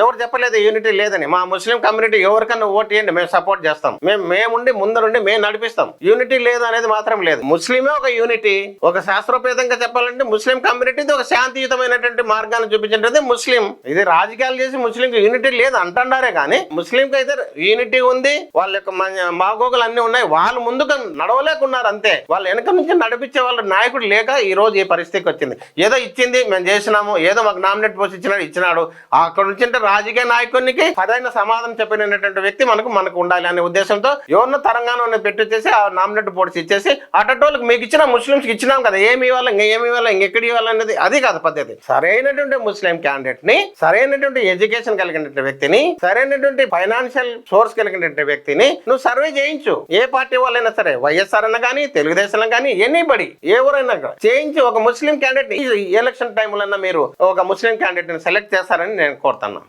ఎవరు చెప్పలేదు యూనిటీ లేదని. మా ముస్లిం కమ్యూనిటీ ఎవరికన్నా ఓటు ఇవ్వండి మేము సపోర్ట్ చేస్తాం. మేము మేముండి ముందరుండి మేము నడిపిస్తాం. యూనిటీ లేదు అనేది మాత్రం లేదు. ముస్లిమే ఒక యూనిటీ ఒక శాస్త్రోపేతంగా చెప్పాలంటే ముస్లిం కమ్యూనిటీ ఒక శాంతియుతమైనటువంటి మార్గాన్ని చూపించేది ముస్లిం. ఇది రాజకీయాలు చేసి ముస్లిం యూనిటీ లేదు అంటున్నారే కానీ ముస్లింకి అయితే యూనిటీ ఉంది వాళ్ళ యొక్క మాగోగులు అన్ని ఉన్నాయి. వాళ్ళు ముందుకు నడవలేకున్నారు అంతే. వాళ్ళు వెనక నుంచి నడిపించే వాళ్ళ నాయకుడు లేక ఈ రోజు ఈ పరిస్థితికి వచ్చింది. ఏదో ఇచ్చింది మేము చేసినాము ఏదో మాకు నామినేట్ పోస్ట్ ఇచ్చినాడు ఇచ్చినాడు. అక్కడ నుంచి రాజకీయ నాయకునికి సరైన సమాధానం చెప్పినటువంటి వ్యక్తి మనకు మనకు ఉండాలి అనే ఉద్దేశంతో ఎవరినో తెలంగాణ పెట్టిచ్చేసి ఆ నామినేట్ పోస్ట్ ఇచ్చేసి అటోళ్ళకి మీకు ఇచ్చిన ముస్లింస్కి ఇచ్చినాం కదా ఏమి ఇవ్వాలి ఇంకా ఏమి ఇవ్వాలి ఇంకెక్కడ ఇవ్వాలనేది అది కాదు పద్ధతి. సరైనటువంటి ముస్లిం క్యాండిడేట్ని సరైనటువంటి ఎడ్యుకేషన్ కలిగినటువంటి వ్యక్తిని సరైనటువంటి ఫైనాన్షియల్ సోర్స్ కలిగినటువంటి వ్యక్తిని నువ్వు సర్వే చేయించు. ఏ పార్టీ వాళ్ళైనా సరే వైఎస్ఆర్ అన్న కానీ తెలుగుదేశం కానీ ఎనీబడి ఎవరైనా చేయించు చేయించి ఒక ముస్లిం క్యాండిడేట్ ఎలక్షన్ టైంలో మీరు ఒక ముస్లిం క్యాండిడేట్ని సెలెక్ట్ చేస్తారని నేను కోరుతున్నాను.